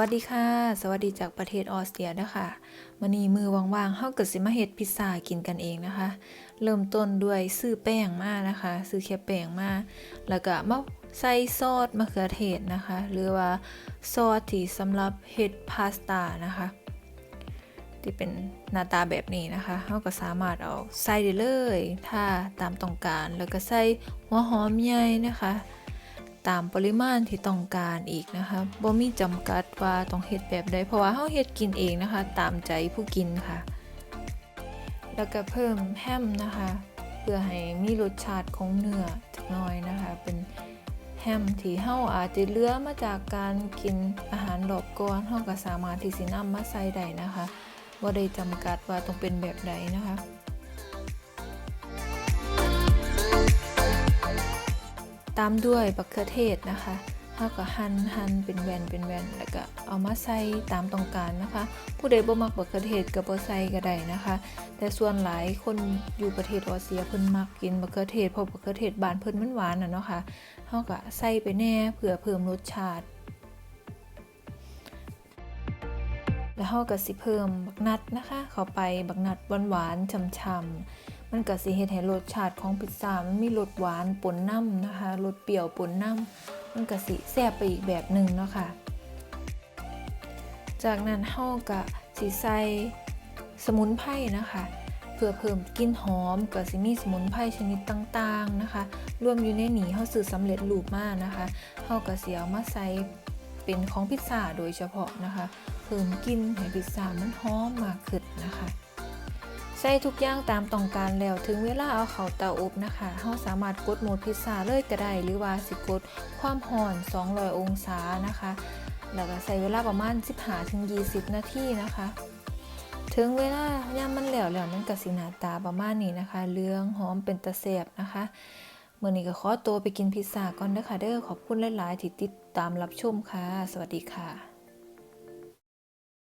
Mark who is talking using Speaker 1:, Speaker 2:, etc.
Speaker 1: วัสดีค่ะ สวัสดีจากประเทศออสเตรียนะคะมื้อนี้มือว่างๆเฮาก็สิมาเฮ็ดพิซซ่ากินกันเองนะคะ เริ่มต้นด้วยซื้อแป้งมานะคะ ซื้อแค่แป้งมาแล้วก็มาใส่ซอสมะเขือเทศนะคะ หรือว่าซอสที่สำหรับเฮ็ดพาสต้านะคะ ที่เป็นหน้าตาแบบนี้นะคะเราก็สามารถเอาใส่ได้เลย ถ้าตามต้องการแล้วก็ใส่หัวหอมใหญ่นะคะ ตามปริมาณที่ต้องการอีกนะคะบ่มีจำกัดว่าต้องเฮ็ดแบบใดเพราะว่าเฮาเฮ็ดกินเองนะคะ ตามใจผู้กินค่ะ แล้วก็เพิ่มแฮมนะคะ เพื่อให้มีรสชาติของเนื้อจักหน่อยนะคะ เป็นแฮมที่เฮาอาจจะเลือมาจากการกินอาหารรอบก่อนเฮาก็สามารถที่สินำมาใส่ได้นะคะบ่ได้จำกัดว่าต้องเป็นแบบใดนะคะ ตามด้วยบักเขือเทศนะคะแล้วก็หั่นหั่นเป็นแวนเป็นแวนแล้วก็เอามาใส่ตามต้องการนะคะ ผู้ใดบ่มักบักเขือเทศก็บ่ใส่ก็ได้นะคะ แต่ส่วนหลายคนอยู่ประเทศออสเตรียเพิ่นมักกินบักเขือเทศเพราะบักเขือเทศบ้านเพิ่นมันหวานน่ะเนาะค่ะเฮาก็ใส่ไปแน่เพื่อเพิ่มรสชาติแล้วเฮาก็สิเพิ่มบักนัดนะคะ เข้าไปบักนัดหวานๆช่ำๆ มันก็สิเฮ็ดให้รสชาติของพิซซ่ามันมีรสหวานปนน้ำนะคะรสเปรี้ยวปนน้ำมันก็สิแซ่บไปอีกแบบหนึ่งเนาะค่ะ จากนั้นเฮาก็สิใส่สมุนไพรนะคะเพื่อเพิ่มกลิ่นหอมก็สิมีสมุนไพรชนิดต่างๆนะคะ รวมอยู่ในหนีเฮาซื้อสำเร็จรูปมานะคะเฮาก็สิเอามาใส่เป็นของพิซซ่าโดยเฉพาะนะคะ เพิ่มกลิ่นให้พิซซ่ามันหอมมากขึ้นนะคะ ใส่ทุกอย่างตามต้องการแล้วถึงเวลาเอาเข้าเตาอบนะคะเฮาสามารถกดโหมดพิซซ่าเลยก็ได้หรือว่าสิกดความร้อน 200 องศานะคะ แล้วก็ใส่เวลาประมาณ 15-20 นาทีนะคะ ถึงเวลาย่ามมันแล้วแล้วมันก็สิหน้าตาประมาณนี้นะคะเหลืองหอมเป็นตะแซ่บนะคะมื้อนี้ก็ขอตัวไปกินพิซซ่าก่อนเด้อค่ะเด้อขอบคุณหลาย ๆ ที่ติดตามรับชมค่ะ สวัสดีค่ะ